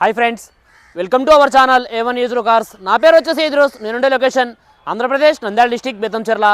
Hi friends welcome to our channel A one used cars నా పేరు వచ్చేసి ఇద్రోస్ నేనుండే లొకేషన్ ఆంధ్రప్రదేశ్ నంద్యాల డిస్టిక్ బేతంచెర్ల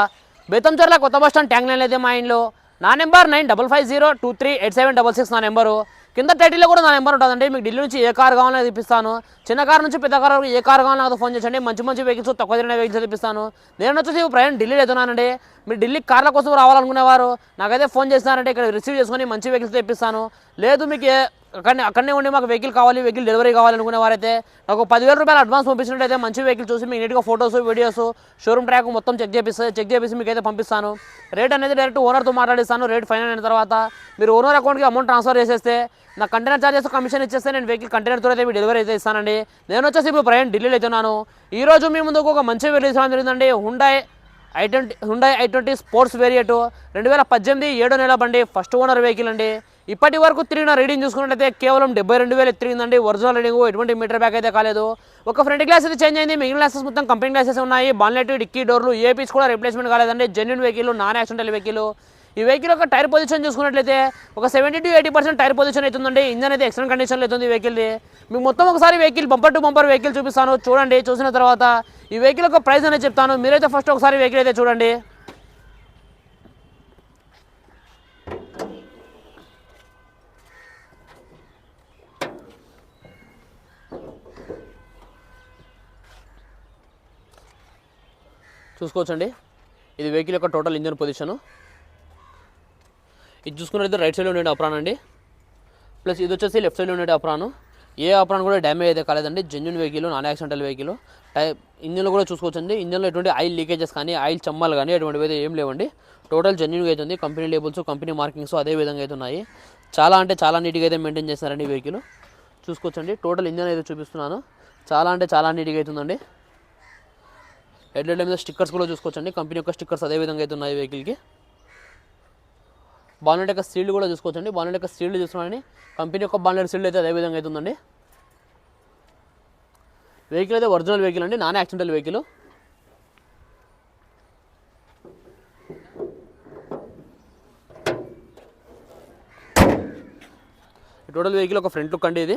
బేతంచెర్ల కొత్త బస్ స్టాండ్ ట్యాంక్ లైన్ అయితే మా ఇంట్లో. నా number nine double five zero two three eight seven double six నా నెంబరు. కింద టైటిల్లో కూడా నా నెంబర్ ఉంటుందండి. మీకు ఢిల్లీ నుంచి ఏ కార్ కావాలో తెప్పిస్తాను చిన్న కార్ నుంచి పెద్ద కార్ వరకు ఏ కార్ కావాలో నాకు ఫోన్ చేయండి. మంచి మంచి వెహికల్స్ తక్కువ తిరిగిన వెహికల్స్ తెప్పిస్తాను నేను వచ్చేసి ప్రయాణం ఢిల్లీ వెళ్తున్నానండి. మీరు ఢిల్లీ కార్ల కోసం రావాలనుకునేవారు. నాకైతే ఫోన్ చేస్తున్నారంటే ఇక్కడ రిసీవ్ చేసుకొని మంచి వెహికల్స్ తెప్పిస్తాను లేదు మీకు అక్కడనే అక్కడనే ఉండి మాకు వెహికల్ కావాలి వెహికల్ డెలివరీ కావాలనుకునే వారైతే నాకు పదివేల రూపాయలు అడ్వాన్స్ పంపించినట్టయితే మంచి వెహికల్ చూసి మీకు నీట్గా ఫోటోస్ వీడియోస్ షోరూమ్ ట్రాక్ మొత్తం చెక్ చేపిస్తే చెక్ చేసి మీకు అయితే పంపిస్తాను. రేట్ అనేది డైరెక్ట్ ఓనర్తో మాట్లాడిస్తాను రేట్ ఫైనల్ అయిన తర్వాత మీరు ఓనర్ అకౌంట్కి అమౌంట్ ట్రాన్స్ఫర్ చేసేస్తే నా కంటైనర్ చార్జెస్ కమిషన్ ఇచ్చేస్తే నేను వెహికల్ కంటైనర్తో అయితే మీకు డెలివరీ అయితే ఇస్తానండి. నేను వచ్చేసి ఇప్పుడు ప్రయాణం ఢిల్లీలో అవుతున్నాను ఈ రోజు మీ ముందుకు ఒక మంచి వెహికల్ జరిగిందండి. Hyundai i twenty Hyundai i twenty sports variant రెండు వేల పద్దెనిమిది ఏడో నెల బండి ఫస్ట్ ఓనర్ వెహికల్ అండి. ఇప్పటి వరకు తిరిగిన రీడింగ్ చూసుకున్నట్లయితే కేవలం డెబ్బై రెండు వేలు తిరిగిందండి. ఒరిజినల్ రీడింగ్ ఎటువంటి మీటర్ బ్యాక్ అయితే కాలేదు. ఒక ఫ్రంట్ గ్లాస్ అయితే చేంజ్ అయింది. మిగిలిన గ్లాసెస్ మొత్తం కంపెనీ గ్లాసెస్ ఉన్నాయి. బాన్లెట్ డిక్కీ డోర్లు ఏ పీస్ కూడా రిప్లేస్మెంట్ కాలేదండి. Genuine vehicle non accidental vehicle ఈ వెహికల్ యొక్క టైర్ పొజిషన్ చూసుకున్నట్లయితే ఒక seventy to eighty percent tyre position అవుతుందండి. ఇంజన్ అయితే ఎక్సలెంట్ కండిషన్లో అవుతుంది ఈ వెహికల్ది మీకు మొత్తం ఒకసారి vehicle bumper to bumper vehicle చూపిస్తాను. చూడండి చూసిన తర్వాత ఈ వెహికల్ యొక్క ప్రైస్ అనేది చెప్తాను. మీరైతే ఫస్ట్ ఒకసారి వెహికల్ అయితే చూడండి. చూసుకోవచ్చండి. ఇది వెహికల్ యొక్క టోటల్ ఇంజన్ పొజిషను. ఇది చూసుకున్నట్లయితే రైట్ సైడ్లో ఉండే అప్రాన్ అండి. ప్లస్ ఇది వచ్చేసి లెఫ్ట్ సైడ్లో ఉండే అప్రాను. ఏ అప్రాన్ కూడా డ్యామేజ్ అయితే కాలేదండి. Genuine vehicle non accidental vehicle టై ఇంజన్లో కూడా చూసుకోవచ్చండి. ఇంజన్లో ఎటువంటి ఆయిల్ లీకేజెస్ కానీ ఆయిల్ చమ్మాలు కానీ అటువంటివి అయితే ఏం లేవండి. టోటల్ జెన్యున్గా అవుతుంది కంపెనీ లేబుల్స్ కంపెనీ మార్కింగ్స్ అదే విధంగా అయితే ఉన్నాయి. చాలా అంటే చాలా నీట్గా అయితే మెయింటైన్ చేస్తున్నారండి వెహికల్ చూసుకోవచ్చండి. టోటల్ ఇంజన్ అయితే చూపిస్తున్నాను. చాలా అంటే చాలా నీట్గా అవుతుందండి. హెడ్లైట్ మీద స్టిక్కర్స్ కూడా చూసుకోవచ్చండి. కంపెనీ యొక్క స్టిక్కర్స్ అదే విధంగా అయితే ఉన్నాయి వెహికల్కి బాన్లెట్ యొక్క సీల్డ్ కూడా చూసుకోవచ్చండి. బాన్లెట్ యొక్క సీల్డ్ చూస్తున్నారని కంపెనీ యొక్క బాన్లెట్ సీల్డ్ అయితే అదే విధంగా అవుతుందండి. వెహికల్ అయితే ఒరిజినల్ వెహికల్ అండి. Non accidental vehicle total vehicle ఒక ఫ్రంట్ లుక్ అండి ఇది.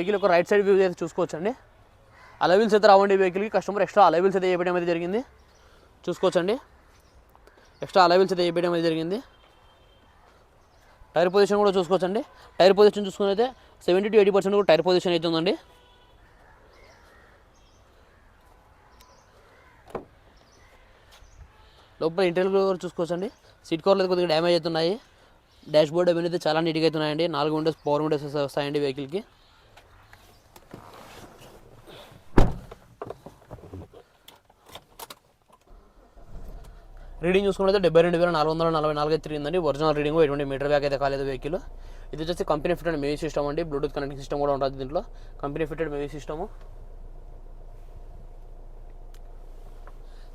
వెహికల్ యొక్క రైట్ సైడ్ వ్యూ అయితే చూసుకోవచ్చండి. అలవిల్స్ అయితే రావండి వెహికల్కి కస్టమర్ ఎక్స్ట్రా అలవిల్స్ అయితే వేయడం అయితే జరిగింది. చూసుకోవచ్చండి. ఎక్స్ట్రా అలవిల్స్ అయితే వేయడం అయితే జరిగింది. టైర్ పొజిషన్ కూడా చూసుకోవచ్చండి. టైర్ పొజిషన్ చూసుకుని అయితే సెవెంటీ టు ఎయిటీ పర్సెంట్ కూడా టైర్ పొజిషన్ అయితే ఉందండి. లోపల ఇంటర్వ్యూ కూడా చూసుకోవచ్చండి. సీట్ కవర్లు అయితే కొద్దిగా డ్యామేజ్ అవుతున్నాయి. డాష్ బోర్డ్ అవన్నీ అయితే చాలా నీట్గా అవుతున్నాయండి. నాలుగు విండోస్ పవర్ విండోస్ వస్తాయండి వెహికల్కి రీడింగ్ చూసుకుంటే డెబ్బై రెండు వేల నాలుగు వందల నలభై నాలుగు తిరిగిందండి. ఒరిజినల్ రీడింగ్ ఎటువంటి మీటర్ బ్యాక్ అయితే కాలేదు వెహికల్ ఇది వచ్చేసి కంపెనీ ఫిటెడ్ మ్యూజిక్ సిస్టమ్ అండి. బ్లూటూత్ కనెక్టింగ్ సిస్టమ్ కూడా ఉంటుంది దీంట్లో. Company fitted music system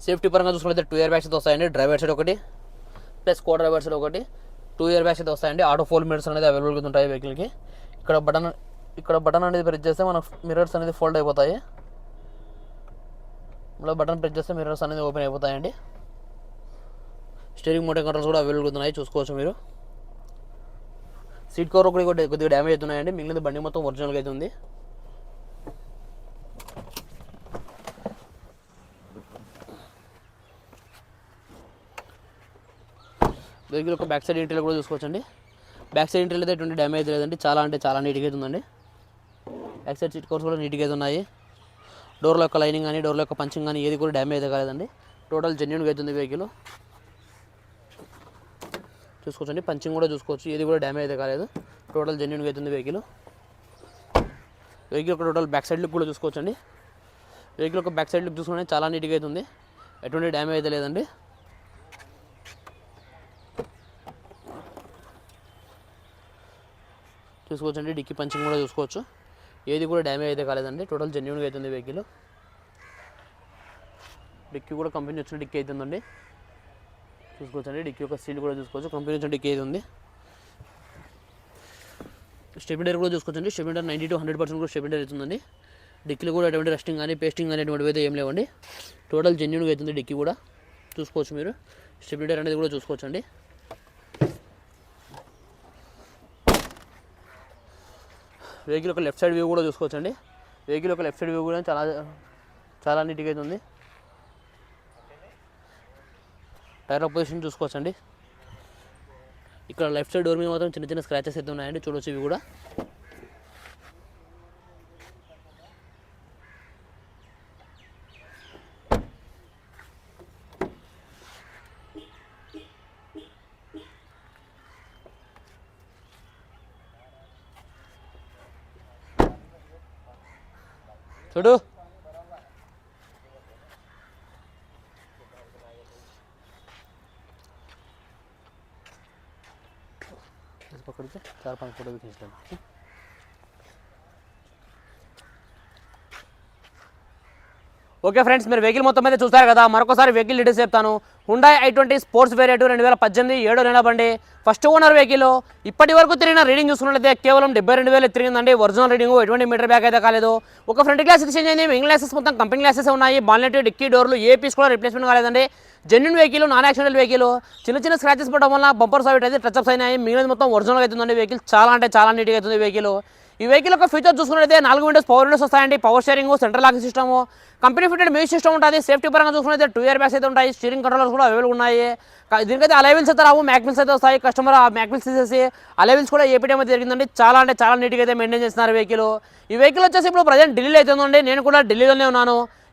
safety పరంగా చూసుకుంటే టూ ఇయర్ బ్యాగ్స్ అయితే వస్తాయండి. డ్రైవర్ సైడ్ ఒకటి ప్లస్ కో డ్రైవర్ సైడ్ ఒకటి. టూ ఇయర్ బ్యాగ్స్ అయితే వస్తాయండి. ఆటో ఫోల్ మిరర్స్ అనేది అవైలబుల్గా ఉంటాయి వెహికల్కి ఇక్కడ బటన్ ఇక్కడ బటన్ అనేది ప్రెస్ చేస్తే మన మిరర్స్ అనేది ఫోల్డ్ అయిపోతాయి. మళ్ళీ బటన్ ప్రెస్ చేస్తే మిరర్స్ అనేది ఓపెన్ అయిపోతాయండి. స్టీరింగ్ మోటార్ కంట్రోల్స్ కూడా అవైలబుల్ ఉన్నాయి చూసుకోవచ్చు మీరు. సీట్ కవర్ ఒకటి కొద్దిగా డ్యామేజ్ అవుతున్నాయండి. మిగిలిన బండి మొత్తం ఒరిజినల్గా అయితే ఉంది. వెహికల్ ఒక బ్యాక్ సైడ్ ఇంటర్లో కూడా చూసుకోవచ్చండి. బ్యాక్ సైడ్ ఇంటర్లో అయితే ఎటువంటి డ్యామేజ్ లేదండి. చాలా అంటే చాలా నీట్గా అయితే ఉందండి. బ్యాక్ సైడ్ సీట్ కవర్స్ కూడా నీట్గా అయితే ఉన్నాయి. డోర్ల యొక్క లైనింగ్ కానీ డోర్ల యొక్క పంచింగ్ కానీ ఏది కూడా డ్యామేజ్ అయితే కాలేదండి. టోటల్ జెన్యున్గా అవుతుంది వెహికల్ చూసుకోవచ్చండి. పంచింగ్ కూడా చూసుకోవచ్చు. ఏది కూడా డ్యామేజ్ అయితే కాలేదు. టోటల్ జెన్యున్గా అవుతుంది వెహికల్ వెహికల్ ఒక టోటల్ బ్యాక్ సైడ్ లుక్ కూడా చూసుకోవచ్చండి. వెహికల్ ఒక బ్యాక్ సైడ్ లుక్ చూసుకుంటే చాలా నీట్గా అవుతుంది ఎటువంటి డ్యామేజ్ అయితే లేదండి. చూసుకోవచ్చండి. డిక్కీ పంచింగ్ కూడా చూసుకోవచ్చు. ఏది కూడా డ్యామేజ్ అయితే కాలేదండి. టోటల్ జెన్యున్గా అవుతుంది వెహికల్ డిక్కీ కూడా కంపెనీ వచ్చిన డిక్కీ అవుతుందండి చూసుకోవచ్చండి డిక్కీ యొక్క సీట్ కూడా చూసుకోవచ్చు. కంపెనీ నుంచి డిక్కీ అయితే ఉంది? స్టెబిలైజర్ కూడా చూసుకోవచ్చండి stabiliser ninety to hundred percent కూడా స్టెబిలైజర్ అవుతుందండి. డిక్కీలో కూడా అటువంటి రెస్టింగ్ కానీ పేస్టింగ్ కానీ అటువంటివి అయితే ఏం లేవండి. టోటల్ జెన్యున్గా అవుతుంది డిక్కీ కూడా. చూసుకోవచ్చు మీరు. స్టెబిలైజర్ అనేది కూడా చూసుకోవచ్చండి వెహికల్ ఒక లెఫ్ట్ సైడ్ వ్యూ కూడా చూసుకోవచ్చండి వెహికల్ ఒక లెఫ్ట్ సైడ్ వ్యూ కూడా చాలా చాలా నీట్గా అవుతుంది టైర్ల టైర్ పొజిషన్ చూసుకోవచ్చండి. ఇక్కడ లెఫ్ట్ సైడ్ డోర్ మీద మాత్రం చిన్న చిన్న స్క్రాచెస్ అయితే ఉన్నాయండి. చూడొచ్చు ఇవి కూడా. చూడు. पकड़ के चार पाँच फोटो भी खींच लेना ठीक? ఓకే ఫ్రెండ్స్ మీరు వెహికల్ మొత్తం మీద చూస్తారు కదా. మరొకసారి వెహికల్ డీటెయిల్స్ చెప్తాను. Hyundai i twenty sports variant రెండు వేల పద్దెనిమిది ఏడో నెల బండి. ఫస్ట్ ఓనర్ వెహికల్ ఇప్పటి వరకు తిరిగిన రీడింగ్ చూసుకున్నట్లయితే కేవలం డెబ్బై రెండు వేలు తిరిగిందండి. ఒరిజినల్ రీడింగ్ ఎటువంటి మీటర్ బ్యాక్ అయితే కాలేదు. ఒక ఫ్రంట్ గ్లాస్ ఎక్స్చేంజ్ అయింది. మిగిలిన గ్లాసెస్ మొత్తం కంపెనీ గ్లాసెస్ ఉన్నాయి. బాల్నెట్ డిక్కీ డోర్లు ఏ పీస్ కూడా రిప్లేస్మెంట్ కాలేదండి. Genuine vehicle non accident vehicle చిన్న చిన్న స్క్రాచెస్ పడడం వల్ల బంపర్ సావిట్ అయితే టచ్అప్స్ అయినాయి. మిగిలిన మొత్తం ఒరిజినల్ అవుతుందండి వెహికల్ చాలా అంటే చాలా నీట్గా అవుతుంది వెహికల్ ఈ వెహికల్ యొక్క ఫీచర్ చూసుకున్నట్లయితే నాలుగు విండోస్ పవర్ విండోస్ వస్తాయండి. Power steering central lock system company fitted music system ఉంటుంది. సేఫ్టీ పరంగా చూసుకున్నట్లయితే టూ ఇయర్ బ్యాగ్స్ అయితే ఉంటాయి. స్టీరింగ్ కంట్రోలర్స్ కూడా అవైలబుల్ ఉన్నాయి. దీనికైతే అలైవిల్స్ అయితే రావు. మ్యాక్మిల్స్ అయితే వస్తాయి. కస్టమర్ ఆ మ్యాక్మిల్స్ తీసేసి అలైవిల్స్ కూడా ఏపీటీఎం అయితే జరిగిందండి. చాలా అంటే చాలా నీట్గా అయితే మెయింటైన్ చేస్తున్నారు వెహికల్ ఈ వెహికల్ వచ్చేసి ఇప్పుడు ప్రజెంట్ ఢిల్లీలో అయితే ఉందండి. నేను కూడా ఢిల్లీలోనే ఉన్నాను.